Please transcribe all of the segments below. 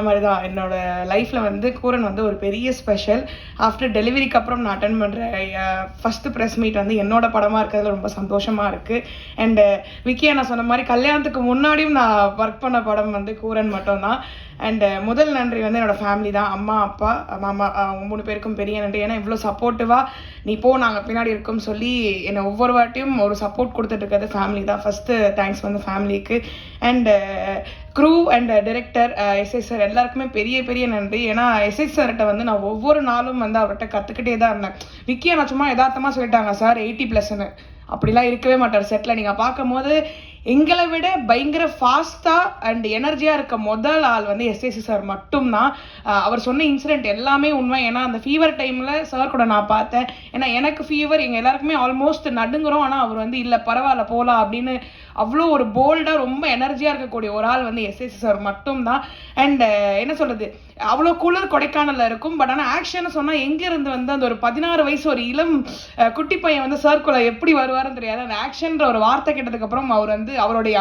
அந்த மாதிரி தான் என்னோட லைஃப்பில் வந்து கூரன் வந்து ஒரு பெரிய ஸ்பெஷல் ஆஃப்டர் டெலிவரிக்கு அப்புறம் நான் அட்டன் பண்ணுற ஃபஸ்ட்டு ப்ரெஸ் மீட் வந்து என்னோட படமாக இருக்கிறதுல ரொம்ப சந்தோஷமாக இருக்குது அண்டு விக்கியா நான் சொன்ன மாதிரி கல்யாணத்துக்கு முன்னாடியும் நான் ஒர்க் பண்ண படம் வந்து கூரன் மட்டும்தான். அண்டு முதல் நன்றி வந்து என்னோட ஃபேமிலி தான். அம்மா அப்பா மாமா அவங்க மூணு பேருக்கும் பெரிய நன்றி. ஏன்னா இவ்வளோ சப்போர்ட்டிவாக நீ போ நாங்கள் பின்னாடி இருக்கோம் சொல்லி என்னை ஒவ்வொரு வாட்டியும் ஒரு சப்போர்ட் கொடுத்துட்டு இருக்கிறது ஃபேமிலி தான். ஃபஸ்ட்டு தேங்க்ஸ் வந்து ஃபேமிலிக்கு and crew and director SI sir எல்லாருக்குமே பெரிய பெரிய நன்றி. ஏன்னா எஸ்ஐ சார்கிட்ட வந்து நான் ஒவ்வொரு நாளும் வந்து அவர்கிட்ட கற்றுக்கிட்டே தான் இருந்தேன். விக்கியா நான் சும்மா யதார்த்தமாக சொல்லிட்டாங்க சார் எயிட்டி ப்ளஸ்ன்னு அப்படிலாம் இருக்கவே மாட்டார் செட்டில் நீங்கள் பார்க்கும்போது எங்களை விட பயங்கர ஃபாஸ்ட்டாக அண்ட் எனர்ஜியாக இருக்க முதல் ஆள் வந்து எஸ்எஸ்சி சார் மட்டும்தான். அவர் சொன்ன இன்சிடென்ட் எல்லாமே உண்மை. ஏன்னா அந்த ஃபீவர் டைமில் சார் கூட நான் பார்த்தேன். ஏன்னா எனக்கு ஃபீவர் எங்கள் எல்லாருக்குமே ஆல்மோஸ்ட் நடுங்குறோம். ஆனால் அவர் வந்து இல்லை பரவாயில்ல போகலாம் அப்படின்னு அவ்வளோ ஒரு போல்டாக ரொம்ப எனர்ஜியாக இருக்கக்கூடிய ஒரு ஆள் வந்து எஸ்எஸ்சி சார் மட்டும்தான். அண்ட் என்ன சொல்கிறது அவ்வளோ குளிர் கொடைக்கானலில் இருக்கும். பட் ஆனால் ஆக்ஷன் சொன்னால் எங்கேருந்து வந்து அந்த ஒரு பதினாறு வயசு ஒரு இளம் குட்டி பையன் வந்து சர்க்குள்ள எப்படி வருவாருன்னு தெரியாது. அந்த ஆக்ஷன்ற ஒரு வார்த்தை கேட்டதுக்கப்புறம் அவர் வந்து அவருடைய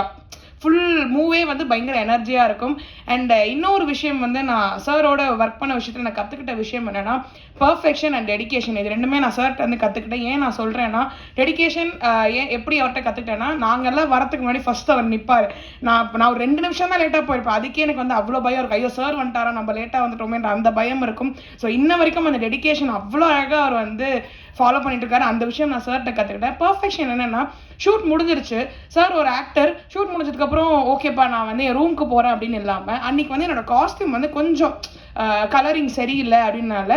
ஃபுல் மூவே வந்து பயங்கர எனர்ஜியாக இருக்கும். அண்ட் uh, இன்னொரு விஷயம் வந்து நான் சாரோட ஒர்க் பண்ண விஷயத்தில் நான் கற்றுக்கிட்ட விஷயம் என்னென்னா பர்ஃபெக்ஷன் அண்ட் டெடிகேஷன் இது ரெண்டுமே நான் சார்கிட்ட வந்து கற்றுக்கிட்டேன் ஏன் நான் சொல்கிறேன்னா டெடிகேஷன் uh, ஏன் எப்படி அவர்கிட்ட கற்றுக்கிட்டேன்னா நாங்கள்லாம் வரத்துக்கு முன்னாடி ஃபர்ஸ்ட் அவர் நிற்பார் நான் நான் ஒரு ரெண்டு நிமிஷம் தான் லேட்டாக போயிருப்பேன். அதுக்கே எனக்கு வந்து அவ்வளோ பயம் இருக்கும். ஐயோ சார் வந்துட்டாரா? நம்ம லேட்டாக வந்துட்டோமேன்ற அந்த பயம் இருக்கும். ஸோ இன்ன வரைக்கும் அந்த டெடிகேஷன் அவ்வளோ அழகாக அவர் வந்து ஃபாலோ பண்ணிட்டு இருக்காரு அந்த விஷயம் நான் சார்கிட்ட கற்றுக்கிட்டேன் பர்ஃபெக்ஷன் என்னென்னா ஷூட் முடிஞ்சிருச்சு. சார் ஒரு ஆக்டர் ஷூட் முடிஞ்சதுக்கப்புறம் ஓகேப்பா நான் வந்து என் ரூமுக்கு போகிறேன் அப்படின்னு இல்லாமல் அன்னைக்கு வந்து என்னோட காஸ்டியூம் வந்து கொஞ்சம் கலரிங் சரியில்லை அப்படின்னால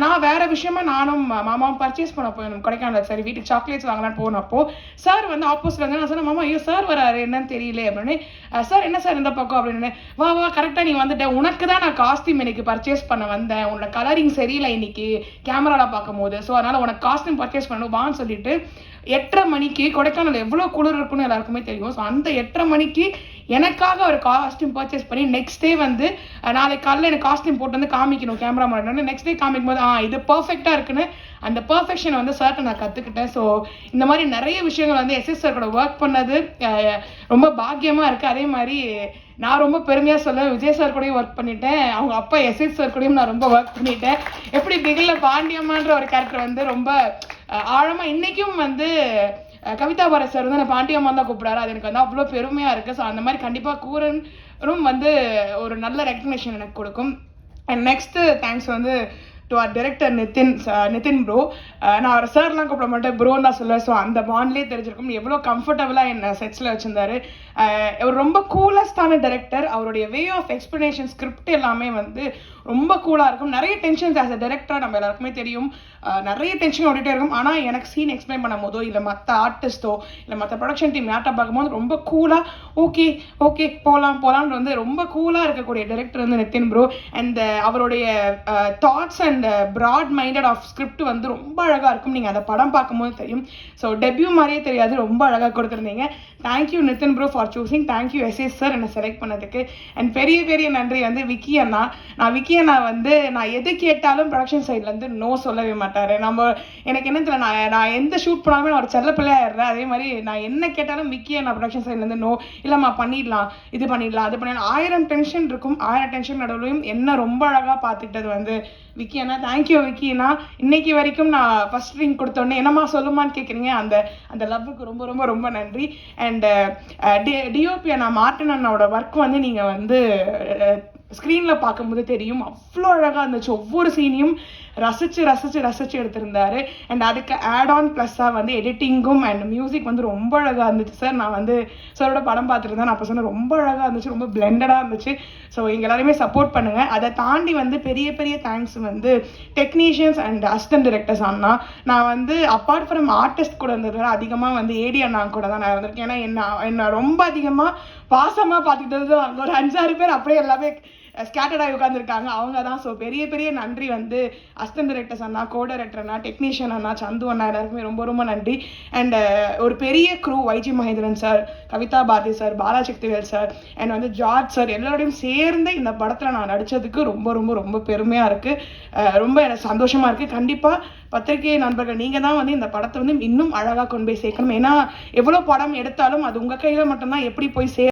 நான் வேற விஷயமா நானும் மா- மாமாவும் பர்ச்சேஸ் பண்ண போயிருந்தோம் கொடைக்கானல் சரி வீட்டுக்கு சாக்லேட்ஸ் வாங்கலாம்னு போனப்போ சார் வந்து ஆப்போசிட்ல வந்து நான் சொன்னேன் மாமா ஐயோ சார் வராரு என்னன்னு தெரியல. அப்படின்னு சார் என்ன சார் இந்த பக்கம்? அப்படின்னு வா வா கரெக்டாக நீ வந்துட்ட. உனக்கு தான் நான் காஸ்டியூம் இன்னைக்கு பர்ச்சேஸ் பண்ண வந்தேன். உன்னோட கலரிங் சரியில்லை இன்னைக்கு கேமராவில் பார்க்கும்போது. ஸோ அதனால உனக்கு காஸ்டியூம் பர்ச்சேஸ் பண்ணணும் வான்னு சொல்லிட்டு எட்டரை மணிக்கு கொடைக்கானல் எவ்வளோ குளிர் இருக்குன்னு எல்லாருக்குமே தெரியும். ஸோ அந்த எட்டரை மணிக்கு எனக்காக ஒரு காஸ்டியூம் பர்ச்சேஸ் பண்ணி நெக்ஸ்ட் டே வந்து நாளைக்கு காலையில் எனக்கு காஸ்டியூம் போட்டு வந்து காமிக்கணும் கேமரா மாட்டோம் நெக்ஸ்ட் டே காமிக்கும் போது ஆ இது பர்ஃபெக்டாக இருக்குன்னு அந்த பர்ஃபெக்ஷனை வந்து சார்ட்ட நான் கற்றுக்கிட்டேன் ஸோ இந்த மாதிரி நிறைய விஷயங்கள் வந்து எஸ்எஸ் சார் கூட ஒர்க் பண்ணது. ரொம்ப பாக்கியமாக இருக்குது அதே மாதிரி நான் ரொம்ப பெருமையாக சொல்லுவேன். விஜய் சார் கூடயும் ஒர்க் பண்ணிட்டேன். அவங்க அப்பா எஸ்எஸ் சார் கூடயும் நான் ரொம்ப ஒர்க் பண்ணிட்டேன். எப்படி பிகில்ல பாண்டியம்மான்ற ஒரு கேரக்டர் வந்து ரொம்ப ஆழமாக இன்றைக்கும் வந்து கவிதா பாரத் சார் வந்து நான் பாண்டியம்மா தான் கூப்பிடாரு அது எனக்கு வந்து அவ்வளோ பெருமையாக இருக்குது ஸோ அந்த மாதிரி கண்டிப்பாக கூரனும் வந்து ஒரு நல்ல ரெக்கக்னேஷன் எனக்கு கொடுக்கும். அண்ட் நெக்ஸ்ட்டு தேங்க்ஸ் வந்து to our director Nithin Nithin bro நான் அவர் சார்லாம் கூப்பிட மாட்டேன். ப்ரோன்னு தான் சொல்லுவேன். ஸோ அந்த பாண்ட்லேயே தெரிஞ்சிருக்கும். எவ்வளோ கம்ஃபர்டபுளாக என்ன செட்ஸில் வச்சிருந்தாரு. Uh, அவர் ரொம்ப கூலஸ்டான டைரக்டர் அவருடைய வே ஆஃப் எக்ஸ்பிளனேஷன் ஸ்கிரிப்ட் எல்லாமே வந்து ரொம்ப கூலாக இருக்கும். நிறைய டென்ஷன்ஸ் ஆஸ் அ டேரக்டர் நம்ம எல்லாருக்குமே தெரியும். Uh, நிறைய டென்ஷன் ஓடிட்டே இருக்கும். ஆனால் எனக்கு சீன் எக்ஸ்பிளைன் பண்ணும் போதோ இல்லை மற்ற ஆர்டிஸ்ட்டோ இல்லை மற்ற ப்ரொடக்ஷன் டீம் யார்ட்ட பார்க்கும்போது ரொம்ப கூலாக ஓகே ஓகே போகலாம் போகலான்னு வந்து ரொம்ப கூலாக இருக்கக்கூடிய டேரக்டர் வந்து நித்தின் ப்ரோ அண்ட் அவருடைய uh, தாட்ஸ் அண்ட் அந்த ப்ராட் மைண்டட் ஆஃப் ஸ்கிரிப்ட் வந்து ரொம்ப அழகாக இருக்கும். நீங்கள் அந்த படம் பார்க்கும்போது தெரியும். ஸோ டெபியூ மாதிரியே தெரியாது. ரொம்ப அழகாக கொடுத்துருந்தீங்க. Thank you Nithin bro for choosing thank you SS sir என்னை செலக்ட் பண்ணதுக்கு. அண்ட் பெரிய பெரிய நன்றி வந்து விக்கி அண்ணா. நான் விக்கி அண்ணா வந்து நான் எது கேட்டாலும் ப்ரொடக்ஷன் சைட்லேருந்து நோ சொல்லவே மாட்டார். நம்ம எனக்கு என்ன தெரியல நான் நான் எந்த ஷூட் பண்ணாலுமே நான் ஒரு செல்ல பிள்ளையாடுறேன் அதே மாதிரி நான் என்ன கேட்டாலும் விக்கி அண்ணா ப்ரொடக்ஷன் சைட்லேருந்து நோ இல்லைம்மா பண்ணிடலாம். இது பண்ணிடலாம். அது பண்ணிடலாம். ஆயிரம் டென்ஷன் இருக்கும். ஆயிரம் டென்ஷன் நடுவுலையும் என்ன ரொம்ப அழகாக பார்த்துக்கிட்டது வந்து விக்கி அண்ணா தேங்க்யூ விக்கினா இன்னைக்கு வரைக்கும் நான் ஃபர்ஸ்ட் ரிங் கொடுத்தோன்னே என்னம்மா சொல்லுமான்னு கேட்குறீங்க அந்த அந்த லவ்வுக்கு ரொம்ப ரொம்ப ரொம்ப நன்றி. அண்ட் டிஓபி uh, நான் மார்டன் அண்ணோட ஒர்க் வந்து நீங்கள் வந்து ஸ்க்ரீனில் பார்க்கும்போது தெரியும் அவ்வளோ அழகாக இருந்துச்சு. ஒவ்வொரு சீனையும் ரசித்து ரசித்து ரசித்து எடுத்திருந்தாரு. அண்ட் அதுக்கு ஆட் ஆன் ப்ளஸ்ஸாக வந்து எடிட்டிங்கும் அண்ட் மியூசிக் வந்து ரொம்ப அழகாக இருந்துச்சு. சார் நான் வந்து சாரோட படம் பார்த்துருந்தேன். நான் அப்போ சொன்னேன் ரொம்ப அழகாக இருந்துச்சு. ரொம்ப பிளெண்டடாக இருந்துச்சு. ஸோ எங்கள் எல்லாருமே சப்போர்ட் பண்ணுங்கள் அதை தாண்டி வந்து பெரிய பெரிய தேங்க்ஸ் வந்து டெக்னீஷியன்ஸ் அண்ட் அசிஸ்டன்ட் டிரெக்டர்ஸ் அண்ணா. நான் வந்து அப்பார்ட் ஃப்ரம் ஆர்டிஸ்ட் கூட இருந்தது அதிகமாக வந்து ஏடி அண்ணா கூட தான் நான் இருந்திருக்கேன். ஏன்னா என்ன என்ன ரொம்ப அதிகமாக பாசமாக பார்த்துக்கிட்டது ஒரு அஞ்சாறு பேர் அப்படியே எல்லாமே ஸ்கேட்டர்டாகி உட்காந்துருக்காங்க அவங்க தான் ஸோ பெரிய பெரிய நன்றி வந்து அஸ்தன் டிரெக்டர்ஸ் அண்ணா கோ டைரக்டர் அண்ணா டெக்னீஷியன் அண்ணா சந்து அண்ணா எல்லாருக்குமே ரொம்ப ரொம்ப நன்றி. அண்ட் ஒரு பெரிய crew YG Mahendran sir Kavitha Bharathi sir Balasakthivel sir and வந்து ஜார்ஜ் சார் எல்லாரோடையும் சேர்ந்து இந்த படத்தில் நான் நடித்ததுக்கு ரொம்ப ரொம்ப ரொம்ப பெருமையாக இருக்குது ரொம்ப எனக்கு சந்தோஷமாக இருக்குது கண்டிப்பாக பத்திரிகை நண்பர்கள் நீங்கள் தான் வந்து இந்த படத்தை வந்து இன்னும் அழகாக கொண்டு போய் சேர்க்கணும். ஏன்னா எவ்வளோ படம் எடுத்தாலும் அது உங்கள் கையில் மட்டும்தான். எப்படி போய் சே